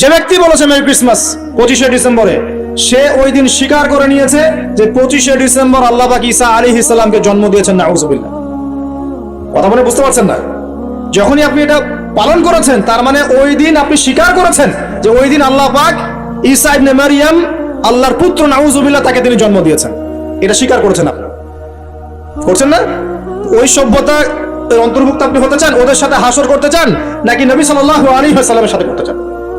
যে ব্যক্তি বলেছে মেরি ক্রিসমাস পঁচিশে ডিসেম্বরে, সে ওই দিন স্বীকার করে নিয়েছে যে পঁচিশে ডিসেম্বর আল্লাহ পাক ঈসা আলী ইসলামকে জন্ম দিয়েছেন, নাউজুবিল্লাহ। কথা বলে বুঝতে পারছেন না? যখনই আপনি এটা পালন করেছেন, তার মানে ওই দিন আপনি স্বীকার করেছেন যে ওই দিন আল্লাহ পাক ঈসা ইবনে মারিয়াম আল্লাহর পুত্র, নাউজুবিল্লাহ, তাকে তিনি জন্ম দিয়েছেন। এটা স্বীকার করেছেন আপনি। করছেন না? ওই সভ্যতা অন্তর্ভুক্ত আপনি হতে চান, ওদের সাথে হাসর করতে চান, নাকি নবী সাল্লাল্লাহু আলাইহি ওয়াসাল্লামের সাথে করতে চান?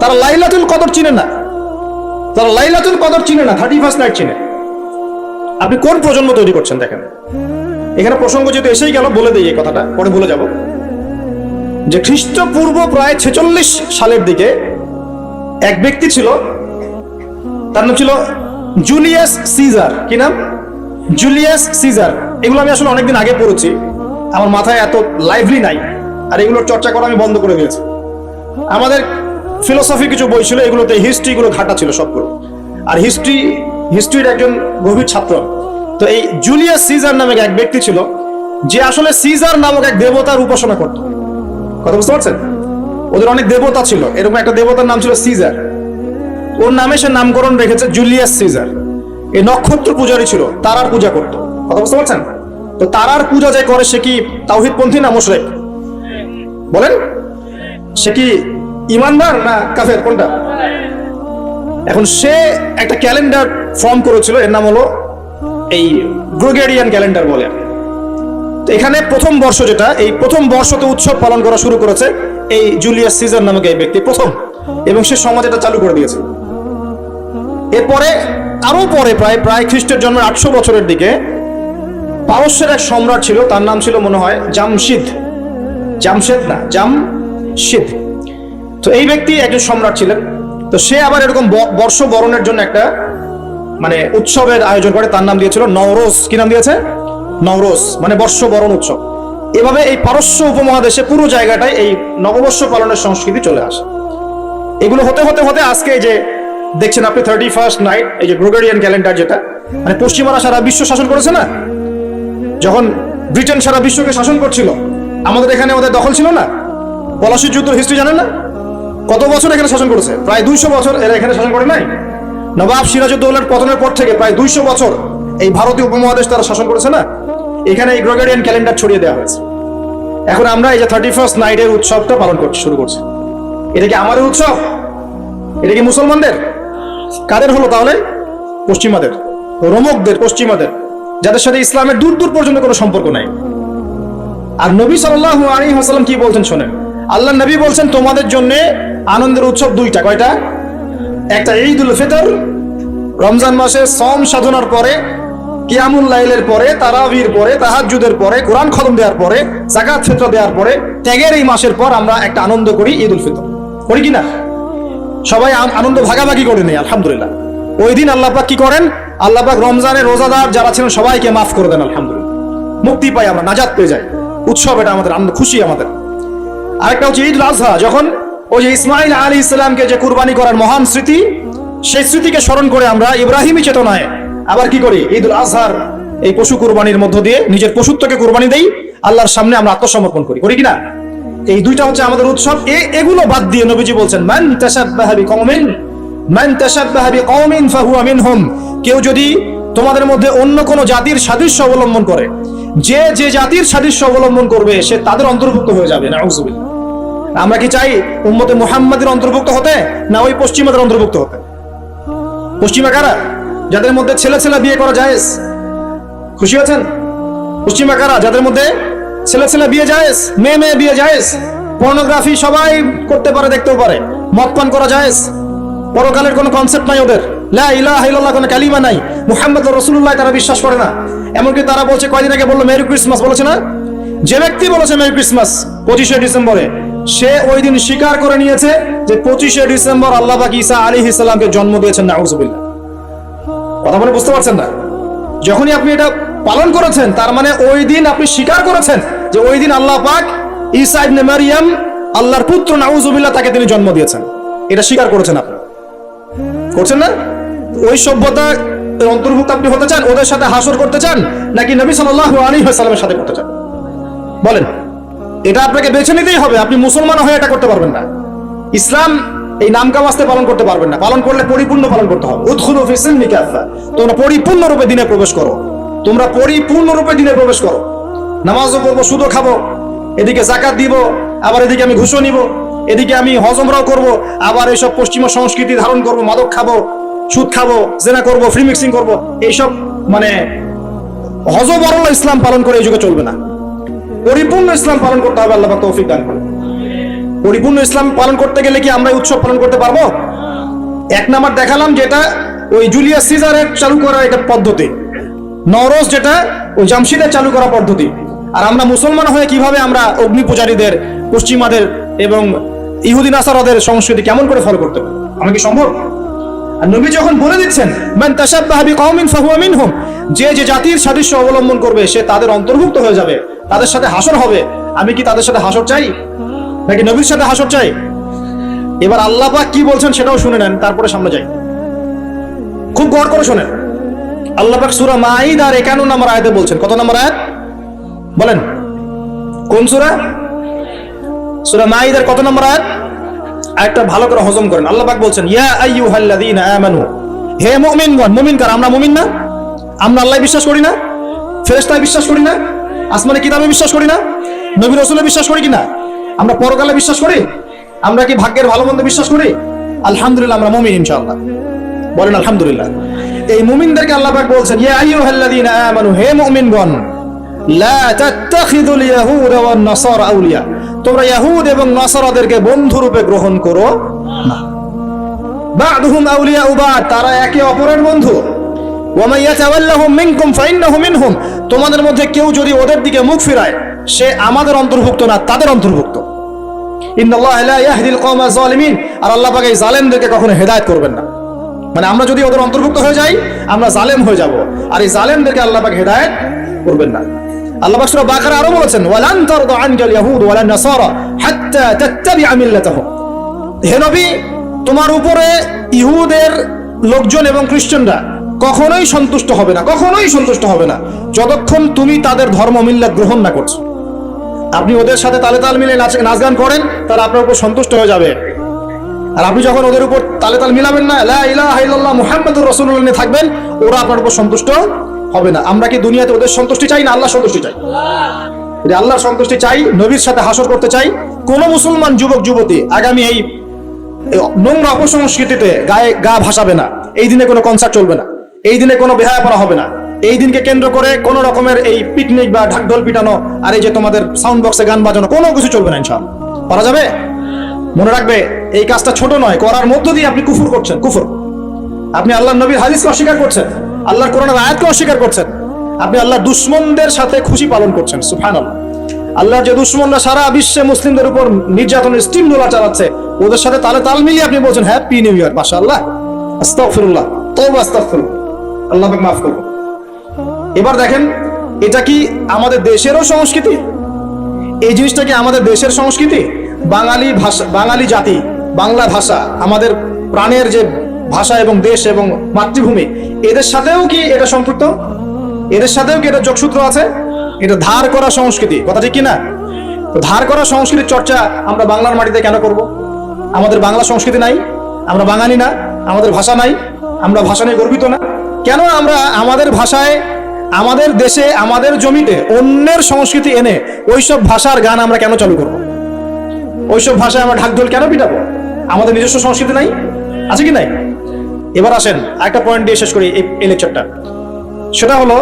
তারা লাইলাতুল কদর চিনে না। তারা লাইলাতুল কদর চিনে না থার্টি ফার্স্ট নাইট চিনে। আপনি কোন প্রজন্ম তৈরি করছেন দেখেন। এখানে প্রসঙ্গ যেহেতু এসেই গেল, বলে দিই এই কথাটা, পরে ভুলে যাব। যে খ্রিস্টপূর্ব প্রায় ছেচল্লিশ সালের দিকে এক ব্যক্তি ছিল, তার নাম ছিল জুলিয়াস সিজার। কি নাম? Julius Caesar. এগুলো আমি আসলে অনেকদিন আগে পড়েছি। আমার মাথায় এত লাইভলি নাই। আর এগুলোর চর্চা করা আমি বন্ধ করে দিয়েছি। আমাদের ফিলোসফি কিছু বই ছিল, এগুলোতে হিস্ট্রিগুলো ঘাটা ছিল সবগুলো। আর হিস্ট্রি হিস্ট্রির একজন গভীর ছাত্র। তো এই জুলিয়াস সিজার নামে এক ব্যক্তি ছিল, যে আসলে সিজার নামক এক দেবতার উপাসনা করত। কথা বুঝতে পারছেন? ওদের অনেক দেবতা ছিল, এরকম একটা দেবতার নাম ছিল সিজার ওর নামে সে নামকরণ রেখেছে জুলিয়াস সিজার এই নক্ষত্র পূজারই ছিল তারার পূজা করত। কথা বুঝতে পারছেন? তো তারার পূজা যে করে, সে কি তাওহিদপন্থী না মুশরিক? বলেন? সে কি ইমানদার না কাফের? কোনটা? এখন সে একটা ক্যালেন্ডার ফর্ম করেছিল, এর নাম হলো এই গ্রোগেরিয়ান ক্যালেন্ডার বলে। তো এখানে প্রথম বর্ষ যেটা, এই প্রথম বর্ষতে উৎসব পালন করা শুরু করেছে এই জুলিয়াস সিজার নামক এই ব্যক্তি, প্রথম। এবং সে সমাজ এটা চালু করে দিয়েছে। এরপরে আরও পরে প্রায় প্রায় খ্রিস্টের জন্মের আটশো বছরের দিকে, পারস্যের এক সম্রাট ছিল, তার নাম ছিল মনে হয় জামশিদ। জামশেদ না, জামশিদ। তো এই ব্যক্তি একজন সম্রাট ছিলেন। তো সে আবার এরকম বর্ষ বরণের জন্য একটা মানে উৎসবের আয়োজন করে। তার নাম দিয়েছিল নওরোজ। কি নাম দিয়েছে? নওরোজ। মানে বর্ষ বরণ উৎসব। এভাবে এই পারস্য উপমহাদেশে পুরো জায়গাটায় এই নববর্ষ পালনের সংস্কৃতি চলে আসে। এগুলো হতে হতে হতে আজকে যে দেখছেন আপনি থার্টি ফার্স্ট নাইট এই যে গ্রোগেরিয়ান ক্যালেন্ডার যেটা মানে পশ্চিমারা সারা বিশ্ব শাসন করেছে না? যখন ব্রিটেন সারা বিশ্বকে শাসন করছিল, আমাদের এখানে ওদের দখল ছিল না? পলাশির যুদ্ধ হিস্ট্রি জানেন না? কত বছর এখানে শাসন করেছে? প্রায় দুইশো বছর এরা এখানে শাসন করে নাই? নবাব সিরাজউদ্দৌলার পতনের পর থেকে প্রায় দুইশো বছর এই ভারতীয় উপমহাদেশ তারা শাসন করেছে না? এখানে এই গ্রোগেরিয়ান ক্যালেন্ডার ছড়িয়ে দেওয়া হয়েছে। এখন আমরা এই যে থার্টি ফার্স্ট নাইটের উৎসবটা পালন করছি শুরু করছি। এটা কি আমাদের উৎসব? এটা কি মুসলমানদের? কাদের হলো তাহলে? পশ্চিমাদের। রোমকদের, পশ্চিমাদের। যাদের সাথে ইসলামের দূর দূর পর্যন্ত কোনো সম্পর্ক নাই। আর নবী সাল্লাল্লাহু আলাইহি ওয়াসাল্লাম কি বলছেন শোনেন? আল্লাহ নবী বলছেন, তোমাদের জন্য আনন্দের উৎসব দুইটা, কয়টা? একটা ঈদুল ফিতর, রমজান মাসে সম সাধনার পরে, কিয়ামুল লাইলের পরে, তারাবির পরে, তাহাজ্জুদের পরে, কোরআন খতম দেওয়ার পরে জাকাত ফিতর দেওয়ার পরে ত্যাগের এই মাসের পর আমরা একটা আনন্দ করি ঈদুল ফিতর। করি কি না? সবাই আনন্দ ভাগাভাগি করে নেই আলহামদুলিল্লাহ। ওই দিন আল্লাহ পাক কি করেন? আল্লাহ পাক রমজানের রোজাদার যারা ছিলেন, সবাইকে মাফ করে দেন, আলহামদুলিল্লাহ। মুক্তি পাই আমরা নাজাত পেয়ে যাই। উৎসব এটা আমাদের, আনন্দ, খুশি আমাদের। আরেকটা হচ্ছে ঈদ আজহা, যখন ওই যে ইসমাইল আলী ইসলামকে যে কুরবানি করার মহান স্মৃতি, সেই স্মৃতিকে স্মরণ করে আমরা ইব্রাহিমী চেতনায় আবার কি করি? ঈদ উল আজহার এই পশু কুরবানির মধ্য দিয়ে নিজের পশুত্বকে কুরবানি দেই, আল্লাহর সামনে আমরা আত্মসমর্পণ করি। করি কিনা এই দুইটা হচ্ছে আমাদের উৎসব। এগুলো বাদ দিয়ে নবীজি বলছেন, মান তাশাব্বাহা বিকওমিন, মান তাশাব্বাহা বিকওমিন ফাহুয়া মিনহুম। কেউ যদি তোমাদের মধ্যে অন্য কোন জাতির সাদৃশ্য অবলম্বন করে, যে যে জাতির সাদৃশ্য অবলম্বন করবে, সে তাদের অন্তর্ভুক্ত হয়ে যাবে। নাউজুবিল্লাহ। আমরা কি চাই উম্মতে মুহাম্মাদের অন্তর্ভুক্ত হতে, না ওই পশ্চিমাদের অন্তর্ভুক্ত হতে? পশ্চিমা কারা? যাদের মধ্যে ছেলে ছেলে বিয়ে করা জায়েজ? খুশি আছেন? পশ্চিমা কারা? যাদের মধ্যে ছেলে ছেলে বিয়ে জায়েজ, মেয়ে মেয়ে বিয়ে জায়েজ? পর্নোগ্রাফি সবাই করতে পারে, দেখতেও পারে। মদ পান করা জায়েজ? পরকালের কোনো কনসেপ্ট নাই ওদের। লা ইলাহা ইল্লাল্লাহ কোনো কালিমা নাই। মুহাম্মদ রাসূলুল্লাহ তারা বিশ্বাস করে না। এমনকি তারা বলছে কয়দিন আগে বলল, মেরি ক্রিসমাস বলেছে না? যে ব্যক্তি বলেছে মেরি ক্রিসমাস পঁচিশে ডিসেম্বরে। সে ওই দিন স্বীকার করে নিয়েছে যে পঁচিশে ডিসেম্বর আল্লাহ ঈসা আলী ইসলামকে জন্ম দিয়েছেন, নাউজুবিল্লাহ। কথা বলে বুঝতে পারছেন না? যখনই আপনি এটা পালন করেছেন, তার মানে ওই দিন আপনি স্বীকার করেছেন যে ওই দিন আল্লাহ পাক ঈসা ইবনে মারিয়াম আল্লাহর পুত্র, নাউজুবিল্লাহ, তাকে তিনি জন্ম দিয়েছেন। এটা স্বীকার করেছেন আপনি। করছেন না? ওই সভ্যতা অন্তর্ভুক্ত আপনি হতে চান, ওদের সাথে হাসর করতে চান, নাকি নবী সাল্লাল্লাহু আলাইহি ওয়াসাল্লামের সাথে করতে চান? বলেন। এটা আপনাকে বেছে নিতেই হবে। আপনি মুসলমান হয়ে এটা করতে পারবেন না। ইসলাম এই নাম কামাস্তে পালন করতে পারবেন না। পালন করলে পরিপূর্ণ পালন করতে হবে। কাফা তোমরা পরিপূর্ণ রূপে দিনে প্রবেশ করো। তোমরা পরিপূর্ণ রূপে দিনে প্রবেশ করো। নামাজও পড়ব, সুদও খাব। এদিকে জাকাত দিব, আবার এদিকে আমি ঘুষও নিব। এদিকে আমি হজমরাও করব, আবার এইসব পশ্চিমা সংস্কৃতি ধারণ করব, মাদক খাব, সুদ খাব, জেনা করব, ফ্রি মিক্সিং করব। এইসব মানে হজবরল ইসলাম পালন করে এই যুগে চলবে না। পরিপূর্ণ ইসলাম পালন করতে হবে, আল্লাহ তৌফিক দান করে পরিপূর্ণ ইসলাম পালন করতে গেলে কি আমরা উৎসব পালন করতে পারব? এক নাম্বার দেখালাম যেটা ওই জুলিয়াস সিজারের চালু করা এটা পদ্ধতি। নরস যেটা ওই জামশিদের চালু করা পদ্ধতি। আর আমরা মুসলমান হয়ে কীভাবে আমরা অগ্নি পূজারীদের, পশ্চিমাদের এবং ইহুদিন আসারদের সংস্কৃতি কেমন করে ফলো করতে পারি? আমরা কি সম্ভব? আর নবী যখন বলে দিচ্ছেন, মান তাশাব্বাহা বিকওমিন ফাহুয়া মিনহুম যে যে জাতির সাদৃশ্য অবলম্বন করবে, সে তাদের অন্তর্ভুক্ত হয়ে যাবে, তাদের সাথে হাসর হবে। আমি কি তাদের সাথে হাসর চাই? নাকি নবীর সাথে হাসর চাই? এবার আল্লাহ পাক কি বলছেন সেটাও শুনে নেন, তারপরে সামনে যাই। খুব গড় করে শোনেন। আল্লাহ পাক সূরা মাঈদার 51 নম্বর আয়াতে বলছেন, কত নম্বর আয়াত? বলেন। কোন সূরা? সূরা মাঈদার কত নম্বর আয়াত? আয়াতটা ভালো করে হজম করেন। আল্লাহ বলছেন আমরা মুমিন না? আমরা আল্লাহ বিশ্বাস করি না? ফেরেশতায় বিশ্বাস করি না? আসমানে কিতাবে বিশ্বাস করি না? নবী রাসূলে বিশ্বাস করি কিনা? আমরা পরকালে বিশ্বাস করি? আমরা কি ভাগ্যের ভালো মন্দ বিশ্বাস করি? আলহামদুলিল্লাহ আমরা মুমিন ইনশাআল্লাহ। বলেন আলহামদুলিল্লাহ। এই মুমিনদেরকে আল্লাহ পাক বলছেন, ইয়া আইয়ুহাল্লাযীনা আমানু, হে মুমিনগণ, লা তাত্তাখিযুল ইয়াহুদা ওয়ান নাসারা আউলিয়া। তোমরা ইয়াহুদ এবং নাসারাদেরকে বন্ধু রূপে গ্রহণ করো না। বা'দুহুম আউলিয়া বা'দ তারা একে অপরের বন্ধু। তোমাদের মধ্যে কেউ যদি ওদের দিকে মুখ ফিরায়, সে আমাদের অন্তর্ভুক্ত না, তাদের অন্তর্ভুক্ত। আর আল্লাহ পাক জালেমদেরকে কখনো হেদায়েত করবেন না। মানে আমরা যদি ওদের অন্তর্ভুক্ত হয়ে যাই, আমরা জালেম হয়ে যাব, আর এই জালেমদেরকে আল্লাহ পাক হেদায়েত করবেন না। আল্লাহ পাক বাকারা আরও বলেছেন, ওয়ালান তারদু আনকাল ইয়াহুদ ওয়ালান নাসারা হাত্তা তাত্তাবিআ মিল্লাতাহুম। হে নবী, তোমার উপরে ইহুদের লোকজন এবং খ্রিস্টানরা কখনোই সন্তুষ্ট হবে না, কখনোই সন্তুষ্ট হবে না, যতক্ষণ তুমি তাদের ধর্ম মিল্লাত গ্রহণ না করছ। আপনি ওদের সাথে তালে তাল মিলে নাচ নাচ গান করেন, তারা আপনার উপর সন্তুষ্ট হয়ে যাবে। আর আপনি যখন ওদের উপর তালে তাল মিলাবেন না মুহাম্মাদুর রাসূলুল্লাহ নিয়ে থাকবেন, ওরা আপনার উপর সন্তুষ্ট হবে না। আমরা কি দুনিয়াতে ওদের সন্তুষ্টি চাই না আল্লাহ সন্তুষ্টি চাই? যদি আল্লাহর সন্তুষ্টি চাই, নবীর সাথে হাসর করতে চাই, কোন মুসলমান যুবক, যুবতী আগামী এই নোংরা অপসংস্কৃতিতে গায়ে গা ভাসাবে না। এই দিনে কোনো কনসার্ট চলবে না। এই দিনে কোনো বেহায়া পড়া হবে না। এই দিনকে কেন্দ্র করে কোন রকমের এই পিকনিক বা ঢাকঢোল পিটানো আর এই যে তোমাদের সাউন্ড বক্সে গান বাজানো, কোনো কিছু চলবে না ইনশাআল্লাহ। করা যাবে? মনে রাখবে, এই কাজটা ছোট নয়, করার মধ্য দিয়ে আপনি কুফুর করছেন, কুফুর। আপনি আল্লাহ নবীর হাদিসকে অস্বীকার করছেন। আল্লাহর কোরআনের আয়াতকে অস্বীকার করছেন। আপনি আল্লাহ দুশ্মনদের সাথে খুশি পালন করছেন, সুবহানাল্লাহ। আল্লাহর যে দুশ্মনরা সারা বিশ্বে মুসলিমদের উপর নির্যাতনের স্টিম ডোলা চালাচ্ছে, ওদের সাথে তালে তাল মিলিয়ে আপনি বলছেন হ্যাপি নিউ ইয়ার মাশাআল্লাহ। আস্তাগফিরুল্লাহ, তওবা, আস্তাগফিরুল্লাহ। আল্লাহ পাক মাফ করুন। এবার দেখেন, এটা কি আমাদের দেশেরও সংস্কৃতি? এই জিনিসটা কি আমাদের দেশের সংস্কৃতি? বাঙালি ভাষা, বাঙালি জাতি, বাংলা ভাষা, আমাদের প্রাণের যে ভাষা এবং দেশ এবং মাতৃভূমি, এদের সাথেও কি এটা সম্পৃক্ত? এদের সাথেও কি এটা যোগসূত্র আছে? এটা ধার করা সংস্কৃতি, কথা ঠিক কিনা? ধার করা সংস্কৃতির চর্চা আমরা বাংলার মাটিতে কেন করব? আমাদের বাংলা সংস্কৃতি নাই, আমরা বাঙালি না, আমাদের ভাষা নাই, আমরা ভাষা নিয়ে গর্বিত না। কেন আমরা আমাদের ভাষায়, আমাদের দেশে, আমাদের জমিতে অন্যের সংস্কৃতি এনে ওইসব ভাষার গান আমরা কেন চালু করব? ওইসব ভাষায় আমরা ঢাকঢোল কেন পিটাবো? আমাদের নিজস্ব সংস্কৃতি নাই? আছে কি নাই? এবার আসেন একটা পয়েন্ট দিয়ে শেষ করি এই লেকচারটা সেটা হলো,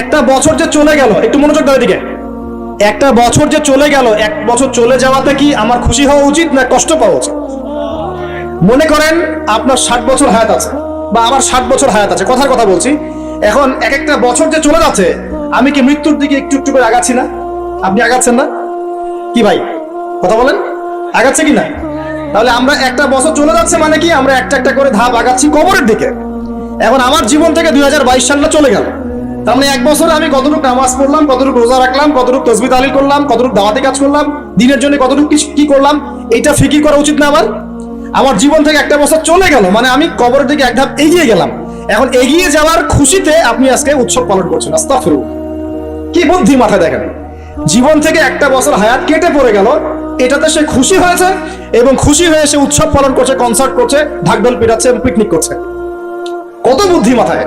একটা বছর যে চলে গেল, একটু মনোযোগ দেওয়ার দিকে একটা বছর যে চলে গেল, এক বছর চলে যাওয়াতে কি আমার খুশি হওয়া উচিত না কষ্ট পাওয়া উচিত? মনে করেন আপনার ষাট বছর হায়াত আছে, বা আমার ষাট বছর হায়াত আছে, কথার কথা বলছি। এখন এক একটা বছর যে চলে যাচ্ছে, আমি কি মৃত্যুর দিকে একটু একটু করে আগাচ্ছি না? আপনি আগাচ্ছেন না? কি ভাই, কথা বলেন? আগাচ্ছে কি না? তাহলে আমরা একটা বছর চলে যাচ্ছে মানে কি, আমরা একটা একটা করে ধাপ আগাচ্ছি কবরের দিকে। এখন আমার জীবন থেকে দুই হাজার বাইশ সালটা চলে গেল। তার মানে এক বছরে আমি কতটুকু নামাজ পড়লাম, কতটুকু রোজা রাখলাম, কতটুকু তসবি তালিল করলাম, কতটুকু দাওয়াতি কাজ করলাম, দিনের জন্য কতটুকু কি- করলাম, এইটা ফিকির করা উচিত না আমার। আমার জীবন থেকে একটা বছর চলে গেল মানে আমি কবরের দিকে এক ধাপ এগিয়ে গেলাম। এখন এগিয়ে যাওয়ার খুশিতে আপনি আজকে উৎসব পালন করছেন আস্তাফিরু কি বুদ্ধি মাথায় দেখেন। জীবন থেকে একটা বছর হায়াত কেটে পড়ে গেল এটাতে সে খুশি হয়েছে এবং খুশি হয়ে সে উৎসব পালন করছে কনসার্ট করছে, ঢাকঢোল পিটাচ্ছে এবং পিকনিক করছে। কত বুদ্ধি মাথায়?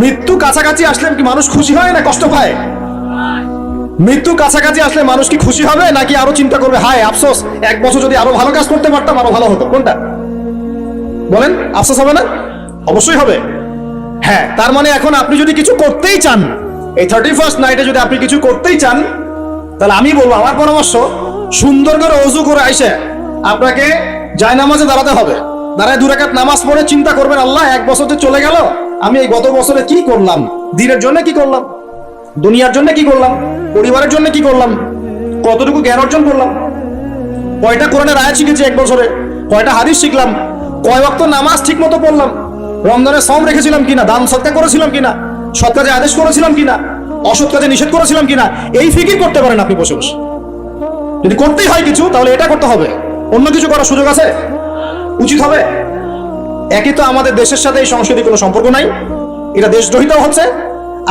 মৃত্যু কাছাকাছি আসলে কি মানুষ খুশি হয় না কষ্ট পায়? মৃত্যু কাছাকাছি আসলে মানুষ কি খুশি হবে নাকি আরও চিন্তা করবে, হায়, আফসোস, এক বছর যদি আরও ভালো কাজ করতে পারতাম, আরও ভালো হতো। কোনটা? বলেন, আফসোস হবে না? অবশ্যই হবে। হ্যাঁ তার মানে এখন আপনি যদি কিছু করতেই চান, এই থার্টি ফার্স্ট নাইটে যদি আপনি কিছু করতেই চান, তাহলে আমি বলব, আমার পরামর্শ সুন্দর করে অজু করে আইসে, আপনাকে জায়নামাজে দাঁড়াতে হবে। দাঁড়ায় দু রাকাত নামাজ পড়ে চিন্তা করবেন, আল্লাহ এক বছর তো চলে গেল, আমি এই গত বছরে কি করলাম? দিনের জন্য কি করলাম? দুনিয়ার জন্য কি করলাম? পরিবারের জন্য কি করলাম? কতটুকু জ্ঞান অর্জন করলাম? কয়টা কোরআনের আয়াত শিখেছি এক বছরে? কয়টা হাদিস শিখলাম? কয় ওয়াক্ত নামাজ ঠিক মতো পড়লাম? রমজানের সম রেখেছিলাম কিনা? দান সৎকা করেছিলাম কিনা? সৎ কাজে আদেশ করেছিলাম কিনা? অসৎ কাজে নিষেধ করেছিলাম কিনা? এই ফিকির করতে পারেন আপনি বসে বসে। যদি করতেই হয় কিছু, তাহলে এটা করতে হবে। অন্য কিছু করার সুযোগ আছে? উচিত হবে। একই তো আমাদের দেশের সাথে এই সংস্কৃতির কোনো সম্পর্ক নাই, এটা দেশদ্রোহিতাও হচ্ছে,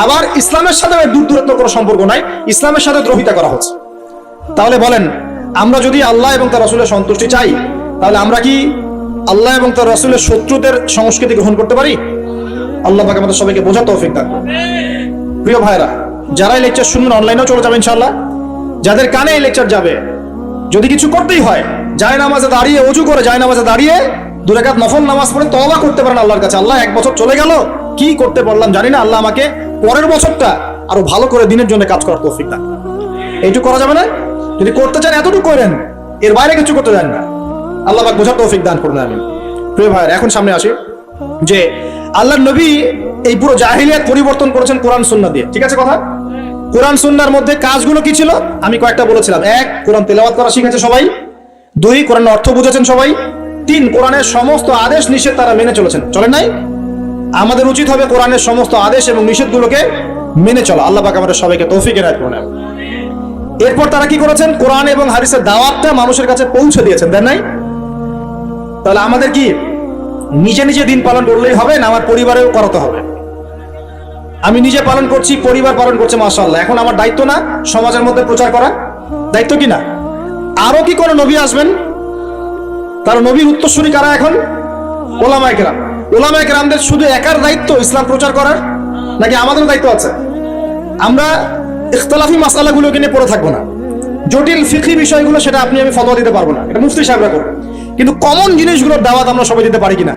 আবার ইসলামের সাথে দূর দূরত্ব কোনো সম্পর্ক নাই, ইসলামের সাথে দ্রোহিতা করা হচ্ছে। তাহলে বলেন, আমরা যদি আল্লাহ এবং তার রসুলের সন্তুষ্টি চাই, তাহলে আমরা কি আল্লাহ এবং তার রসুলের শত্রুদের সংস্কৃতি গ্রহণ করতে পারি? আল্লাহ পাক আমাদের সবাইকে বোঝা তৌফিক দান প্রিয় ভাইরা যারা এই লেকচার শুনবেন অনলাইনেও চলে যাবে ইনশাল্লাহ যাদের কানে এই লেকচার যাবে। যদি কিছু করতেই হয় যায় নামাজে দাঁড়িয়ে, অজু করে যায় নামাজে দাঁড়িয়ে দুরাকাত নফল নামাজ পড়ে তওবা করতে পারেন আল্লাহর কাছে। আল্লাহ এক বছর চলে গেল, কি করতে পারলাম জানি না। আল্লাহ আমাকে পরের বছরটা আরও ভালো করে দিনের জন্য কাজ করার তৌফিক দান এইটুকু করা যাবে না? যদি করতে চান এতটুকু করেন, এর বাইরে কিছু করতে দেন না। আল্লাহ পাক বোঝার তৌফিক দান করুন আমি প্রিয় ভাইয়ের, এখন সামনে আসি যে আল্লাহ নবী এই পুরো জাহিলিয়াত পরিবর্তন করেছেন কোরআন, সুন্নাহ দিয়ে। ঠিক আছে কথা? কোরআন সুন্নার মধ্যে কাজগুলো কি ছিল? আমি কয়েকটা বলেছিলাম। এক, কোরআন তেলাওয়াত করা শিখেছে সবাই। দুই কোরআন অর্থ বুঝেছেন সবাই। তিন, কোরআনের সমস্ত আদেশ নিষেধ তারা মেনে চলেছেন। চলেন নাই? আমাদের উচিত হবে কোরআনের সমস্ত আদেশ এবং নিষেধগুলোকে মেনে চলা। আল্লাহ পাক আমাদের সবাইকে তৌফিক এনায়ত করুন। এরপর তারা কি করেছেন? কোরআন এবং হাদিসের দাওয়াতটা মানুষের কাছে পৌঁছে দিয়েছেন। দেন নাই? তাহলে আমাদের কি? নিজে নিজে দিন পালন করলেই হবে না? আমার পরিবারেও করাতে হবে। আমি নিজে পালন করছি, পরিবার পালন করছে, মাশাআল্লাহ। এখন আমার দায়িত্ব না সমাজের মধ্যে প্রচার করা? দায়িত্ব কি না? আরও কি কোনো নবী আসবেন? তার নবীর উত্তরসূরি কারা এখন? ওলামায় কেরাম। ওলামায় কেরামদের শুধু একার দায়িত্ব ইসলাম প্রচার করার? নাকি আমাদের দায়িত্ব আছে? আমরা ইখতলাফি মাসালাগুলোকে নিয়ে পড়ে থাকব না। জটিল ফিকি বিষয়গুলো সেটা আপনি, আমি ফতোয়া দিতে পারব না। এটা মুফতি সাহেবরা করবে কিন্তু কমন জিনিসগুলোর দাওয়াত আমরা সবাই দিতে পারি কিনা?